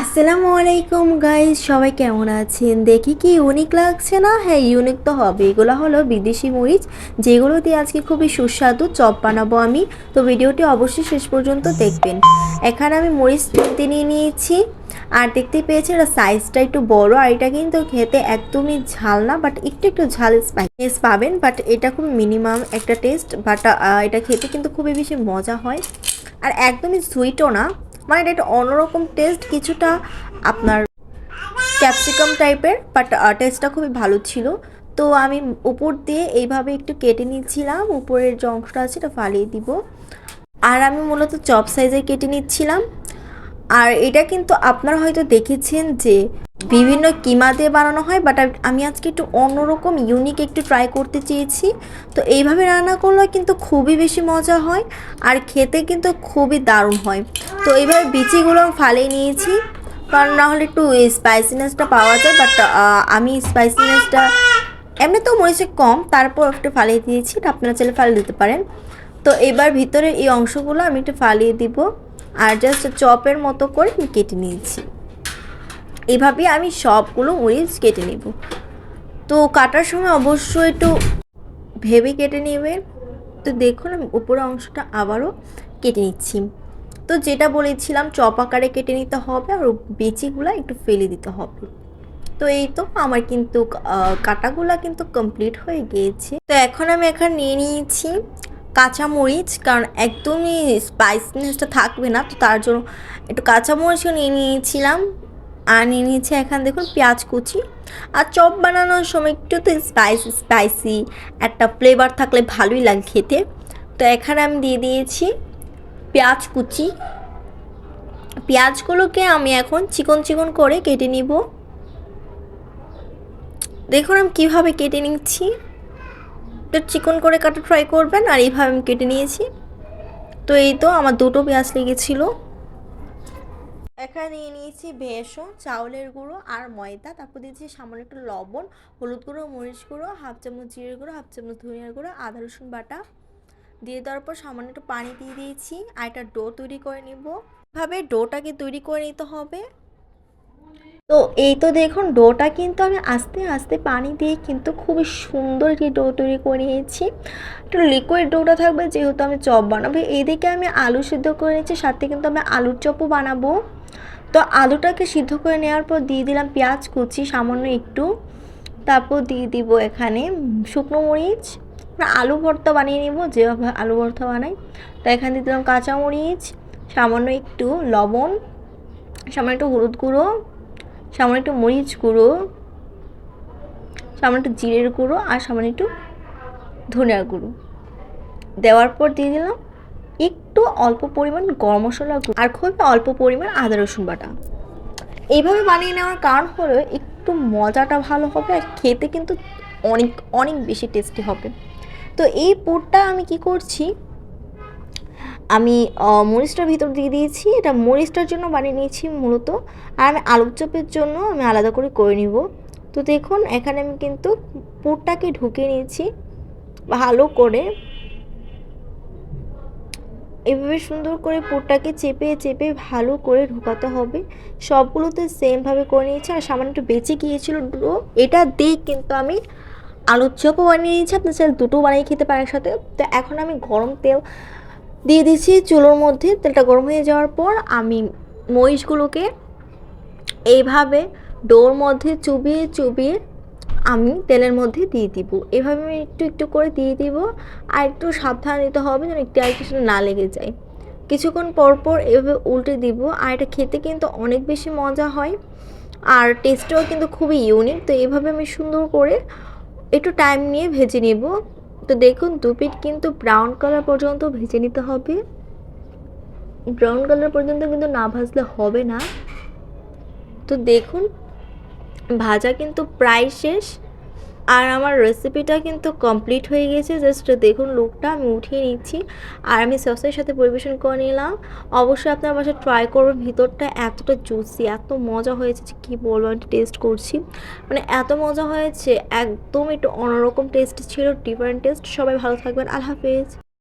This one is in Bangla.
আসসালামু আলাইকুম গাইস সবাই কেমন আছেন? দেখি কি ইউনিক লাগছে না? হ্যাঁ ইউনিক তো হবে। এগুলো হলো বিদেশি মরিচ, যেগুলো দিয়ে আজকে খুবই সুস্বাদু, চপ বানাবো আমি। তো ভিডিওটি অবশ্যই শেষ পর্যন্ত দেখবেন। এখানে আমি মরিচ কিনতে নিয়ে নিয়েছি। আর দেখতে পেয়েছি এটা সাইজটা একটু বড়, আর এটা কিন্তু খেতে একদমই ঝাল না বাট একটু একটু ঝাল স্পাইস পাবেন। বাট এটা খুব মিনিমাম একটা টেস্ট বাট এটা খেতে কিন্তু খুবই বেশি মজা হয়। আর একদমই সুইটও না। মানে এটা একটা অন্যরকম টেস্ট কিছুটা আপনার ক্যাপসিকাম টাইপের বাট টেস্টটা খুবই ভালো ছিল। তো আমি উপর দিয়ে এইভাবে একটু কেটে নিচ্ছিলাম, উপরের যে অংশটা আছে এটা ফালিয়ে দিব। আর আমি মূলত চপ সাইজে কেটে নিচ্ছিলাম। আর এটা কিন্তু আপনারা হয়তো দেখেছেন যে বিভিন্ন কিমা দিয়ে বানানো হয় বাট আমি আজকে একটু অন্যরকম ইউনিক একটু ট্রাই করতে চেয়েছি। তো এইভাবে রান্না করলে কিন্তু খুবই বেশি মজা হয় আর খেতে কিন্তু খুবই দারুণ হয়। তো এইভাবে বিচিগুলো আমি ফালিয়ে নিয়েছি, কারণ না হলে একটু স্পাইসিনেসটা পাওয়া যায় বাট আমি স্পাইসিনেসটা এমনি তো মরিচে কম, তারপর একটু ফালিয়ে দিয়েছি, আপনারা চাইলে ফালিয়ে দিতে পারেন। তো এবার ভিতরে এই অংশগুলো আমি একটু ফালিয়ে দিব। আর জাস্ট চপের মতো করে আমি কেটে নিয়েছি। এভাবেই আমি সবগুলো মরিচ কেটে নেব। তো কাটার সময় অবশ্যই একটু ভেবে কেটে নেবে তো দেখুন, আমি উপরের অংশটা আবারও কেটে নিচ্ছি। তো যেটা বলেছিলাম, চপ আকারে কেটে নিতে হবে আর বেচিগুলো একটু ফেলে দিতে হবে। তো এই তো আমার কিন্তু কাটাগুলা কিন্তু কমপ্লিট হয়ে গিয়েছে। তো এখন আমি এখানে নিয়ে নিয়েছি কাঁচামরিচ, কারণ একদমই স্পাইসনেসটা থাকবে না, তো তার জন্য একটু কাঁচামরিচও নিয়ে নিয়েছিলাম। আর নিয়ে নিয়েছি এখানে দেখুন পেঁয়াজ কুচি। আর চপ বানানোর সময় একটু তো স্পাইসি স্পাইসি একটা ফ্লেভার থাকলে ভালোই লাগে খেতে। তো এখানে আমি দিয়ে দিয়েছি পেঁয়াজ কুচি। পেঁয়াজগুলোকে আমি এখন চিকন চিকন করে কেটে নিব। দেখুন আমি কীভাবে কেটে নিচ্ছি। একটু চিকন করে কাটা ট্রাই করবেন, আর এইভাবে আমি কেটে নিয়েছি। তো এই তো আমার দুটো পেঁয়াজ লেগেছিলো। এখানে নিয়ে নিয়েছি বেসন, চাউলের গুঁড়ো আর ময়দা। তারপর দিয়েছি সামান্য একটু লবণ, হলুদ গুঁড়ো, মরিচ গুঁড়ো, হাফ চামচ জিরের গুঁড়ো, হাফ চামচ ধনিয়ার গুঁড়ো, আদা, রসুন বাটা। দিয়ে দেওয়ার পর সামান্য একটু পানি দিয়ে দিয়েছি, আর একটা ডো তৈরি করে নিব। এভাবে ডোটাকে তৈরি করে নিতে হবে। তো এই তো দেখুন, ডোটা কিন্তু আমি আস্তে আস্তে পানি দিয়ে কিন্তু খুবই সুন্দর একটি ডো তৈরি করে নিয়েছি। একটু লিকুইড ডোটা থাকবে, যেহেতু আমি চপ বানাবো। এইদিকে আমি আলু সিদ্ধ করে নিয়েছি, সাথে কিন্তু আমি আলুর চপও বানাবো। তো আলুটাকে সিদ্ধ করে নেওয়ার পর দিয়ে দিলাম পেঁয়াজ কুচি, সামান্য একটু। তারপর দিয়ে দিব এখানে শুকনো মরিচ। আলু ভর্তা বানিয়ে নিব, যেভাবে আলু ভর্তা বানাই। তো এখানে দিয়ে দিলাম কাঁচামরিচ সামান্য একটু লবণ, সামান্য একটু হলুদ গুঁড়ো। সামান্য একটু মরিচ গুঁড়ো, সামান্য একটু জিরের গুঁড়ো আর সামান্য একটু ধনিয়ার গুঁড়ো। দেওয়ার পর দিয়ে দিলাম একটু অল্প পরিমাণ গরম মশলা গুঁড়ো আর খুবই অল্প পরিমাণ আদা, রসুন বাটা। এইভাবে বানিয়ে নেওয়ার কারণ হলো একটু মজাটা ভালো হবে আর খেতে কিন্তু অনেক অনেক বেশি টেস্টি হবে। তো এই পুরটা আমি কি করছি আমি মরিচটার ভিতর দিয়ে দিয়েছি। এটা মরিচটার জন্য বানিয়ে নিয়েছি মূলত। আর আমি আলুর চপের জন্য আমি আলাদা করে করে নিব। তো দেখুন, এখানে আমি কিন্তু পুরটাকে ঢুকে নিয়েছি ভালো করে। এভাবে সুন্দর করে পুরটাকে চেপে চেপে ভালো করে ঢোকাতে হবে। সবগুলোতে সেমভাবে করে নিয়েছি। আর সামান্য একটু বেঁচে গিয়েছিল দুটো। এটা দিয়ে কিন্তু আমি আলুর চপও বানিয়ে নিয়েছি। আপনার চাইলে দুটো বানিয়ে খেতে পারেন একসাথে। তো এখন আমি গরম তেল দিয়ে দিচ্ছি চুলোর মধ্যে, তেলটা গরম হয়ে যাওয়ার পর আমি মরিচগুলোকে এইভাবে ডোর মধ্যে চুবিয়ে চুবিয়ে আমি তেলের মধ্যে দিয়ে দিব। এভাবে আমি একটু একটু করে দিয়ে দিব আর একটু সাবধান দিতে হবে যেন একটু আর কিছু না লেগে যায়। কিছুক্ষণ পর পর এভাবে উল্টে দিব আর এটা খেতে কিন্তু অনেক বেশি মজা হয় আর টেস্টটাও কিন্তু খুবই ইউনিক তো এভাবে আমি সুন্দর করে একটু টাইম নিয়ে ভেজে নেব। তো দেখুন, দু পিঠ কিন্তু ব্রাউন কালার পর্যন্ত ভেজে নিতে হবে। ব্রাউন কালার পর্যন্ত কিন্তু না ভাজলে হবে না। তো দেখুন, ভাজা কিন্তু প্রায় শেষ। আর আমার রেসিপিটা কিন্তু কমপ্লিট হয়ে গেছে। জাস্ট দেখুন লুকটা আমি উঠিয়ে নিচ্ছি। আর আমি সসের সাথে পরিবেশন করে নিলাম। অবশ্যই আপনার বাসায় ট্রাই করবেন। ভিতরটা এতটা জুসি এত মজা হয়েছে যে কী বলব, আমি টেস্ট করছি। মানে এত মজা হয়েছে, একদম একটু অন্যরকম টেস্ট ছিল ডিফারেন্ট টেস্ট সবাই ভালো থাকবেন। আল্লাহ হাফেজ।